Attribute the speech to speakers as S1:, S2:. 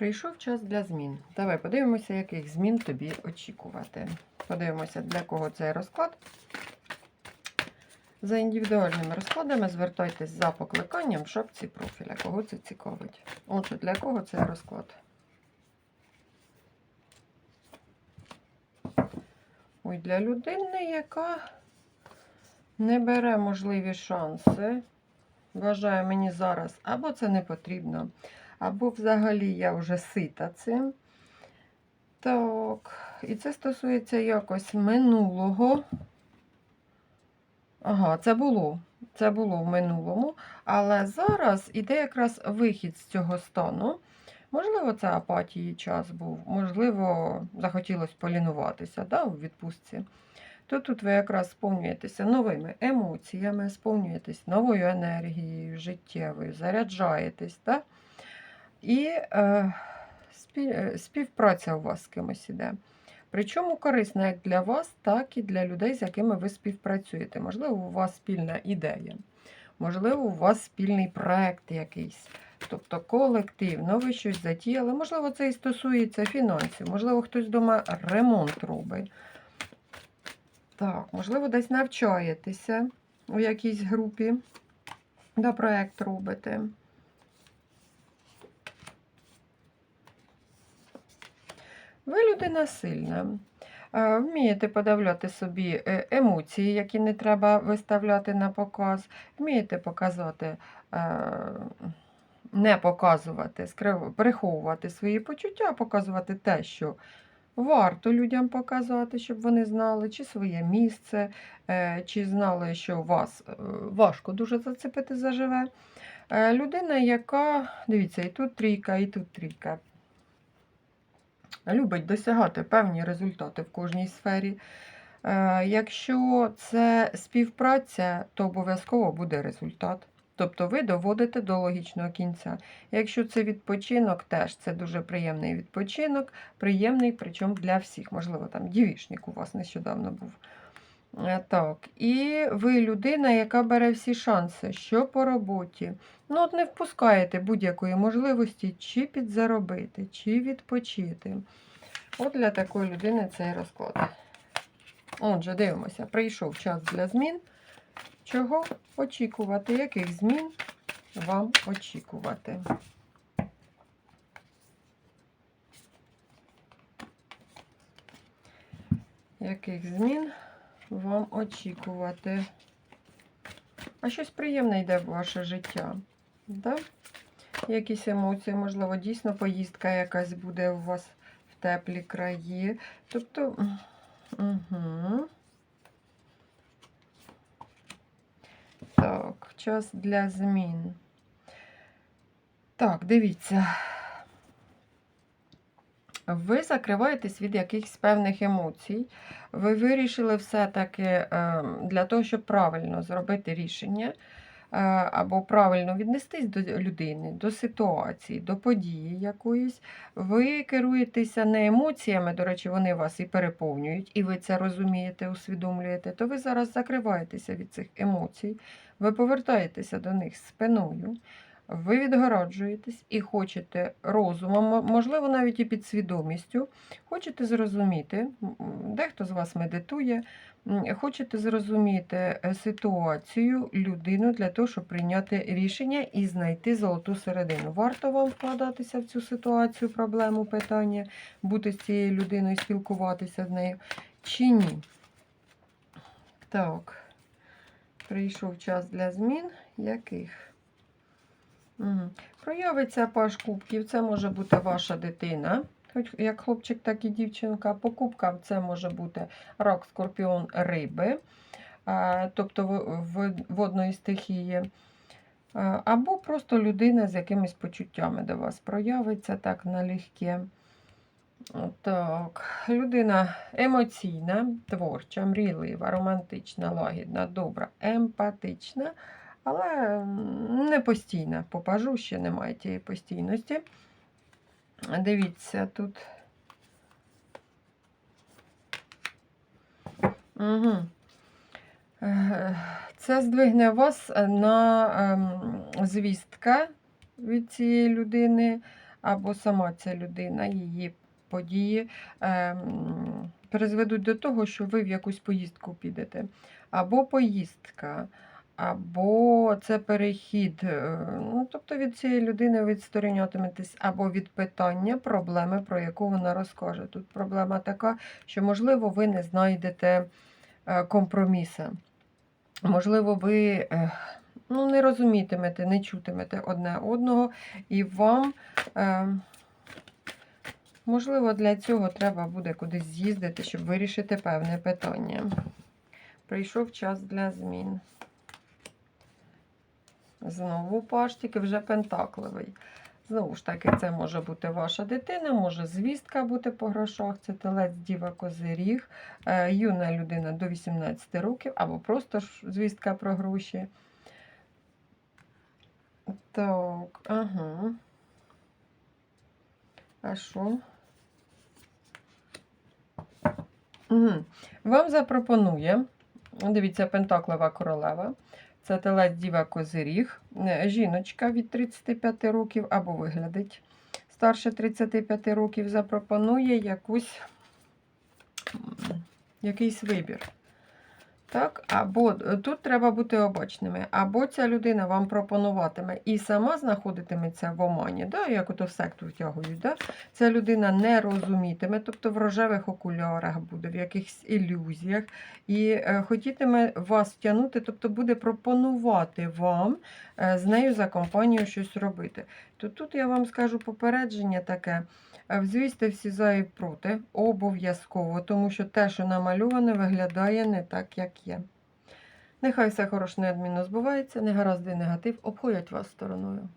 S1: Прийшов час для змін. Давай подивимося, яких змін тобі очікувати. Подивимося, для кого цей розклад. За індивідуальними розкладами звертайтесь за покликанням в шапці профіля. Кого це цікавить? Отже, для кого цей розклад? Ой, для людини, яка не бере можливі шанси. Вважаю, мені зараз або це не потрібно, або взагалі я вже сита цим. Так, і це стосується якось минулого. Ага, це було. Це було в минулому. Але зараз іде якраз вихід з цього стану. Можливо, це апатії час був, можливо, захотілося полінуватися да, у відпустці. То тут ви якраз сповнюєтеся новими емоціями, сповнюєтесь новою енергією життєвою, заряджаєтесь. Да? І е, е, співпраця у вас з кимось іде. Причому корисна як для вас, так і для людей, з якими ви співпрацюєте. Можливо, у вас спільна ідея, можливо, у вас спільний проект якийсь. Тобто колектив, ну ви щось затіяли. Можливо, це і стосується фінансів, можливо, хтось вдома ремонт робить. Так, можливо, десь навчаєтеся у якійсь групі, да, проєкт робите. Ви людина сильна. Е, Вмієте подавляти собі е, емоції, які не треба виставляти на показ. Вмієте показати, е, не показувати, приховувати свої почуття, показувати те, що варто людям показати, щоб вони знали, чи своє місце, чи знали, що вас важко дуже зацепити заживе. Людина, яка, дивіться, і тут трійка, і тут трійка. Любить досягати певні результати в кожній сфері. Е, Якщо це співпраця, то обов'язково буде результат. Тобто ви доводите до логічного кінця. Якщо це відпочинок, теж це дуже приємний відпочинок, приємний, причому для всіх. Можливо, там дівішник у вас нещодавно був. Е, Так, і ви людина, яка бере всі шанси, що по роботі. Ну, от не впускаєте будь-якої можливості чи підзаробити, чи відпочити. От для такої людини цей розклад. Отже, дивимося, прийшов час для змін. Чого очікувати? Яких змін вам очікувати? Яких змін вам очікувати? А щось приємне йде в ваше життя. Да? Якісь емоції, можливо, дійсно поїздка якась буде у вас в теплі краї. Тобто, угу. так, час для змін. Так, дивіться. Ви закриваєтесь від якихось певних емоцій. Ви вирішили все-таки е, для того, щоб правильно зробити рішення, е, або правильно віднестись до людини, до ситуації, до події якоїсь. Ви керуєтеся не емоціями, до речі, вони вас і переповнюють, і ви це розумієте, усвідомлюєте, то ви зараз закриваєтеся від цих емоцій, ви повертаєтеся до них спиною. Ви відгороджуєтесь і хочете розумом, можливо, навіть і підсвідомістю, хочете зрозуміти, дехто з вас медитує, хочете зрозуміти е, ситуацію, людину для того, щоб прийняти рішення і знайти золоту середину. Варто вам вкладатися в цю ситуацію, проблему, питання, бути з цією людиною, спілкуватися з нею чи ні? Так, прийшов час для змін. Яких? Проявиться паш кубків, це може бути ваша дитина, хоч як хлопчик, так і дівчинка. По кубкам це може бути рак, скорпіон, риби, тобто водної стихії. Або просто людина з якимись почуттями до вас проявиться так налегке. Так, людина емоційна, творча, мрійлива, романтична, лагідна, добра, емпатична, але не постійна. По пажу ще немає тієї постійності. Дивіться, тут. Угу. Це здвигне вас на ем, звістка від цієї людини, або сама ця людина, її події ем, призведуть до того, що ви в якусь поїздку підете. Або поїздка, або це перехід. е, Ну, тобто від цієї людини ви відсторонятиметесь або від питання, проблеми, про яку вона розкаже. Тут проблема така, що, можливо, ви не знайдете е, компроміса. Можливо, ви е, ну, не розумітимете, не чутимете одне одного, і вам, можливо, для цього треба буде кудись з'їздити, щоб вирішити певне питання. Прийшов час для змін. Знову паш, тільки вже пентакливий. Знову ж таки, це може бути ваша дитина, може звістка бути по грошах, це телець, діва, козиріг, е, юна людина до 18 років, або просто звістка про гроші. Так, ага. А що? Угу. Вам запропонує, дивіться, Пентаклова королева. Це телець Діва Козиріг, е, жіночка від 35 років або виглядить старше 35 років, запропонує якусь, якийсь вибір. Так, або е, тут треба бути обачними, або ця людина вам пропонуватиме і сама знаходитиметься в омані, да, як ото в секту втягують. Да? Ця людина не розумітиме, тобто в рожевих окулярах буде, в якихось ілюзіях, і е, хотітиме вас втягнути, тобто буде пропонувати вам е, з нею за компанію щось робити. То тут я вам скажу попередження таке. Взвісти Взвісьте всі за і проти, обов'язково, тому що те, що намальоване, виглядає не так, як є. Нехай все хороше неодмінно збувається, негаразди негатив обходять вас стороною.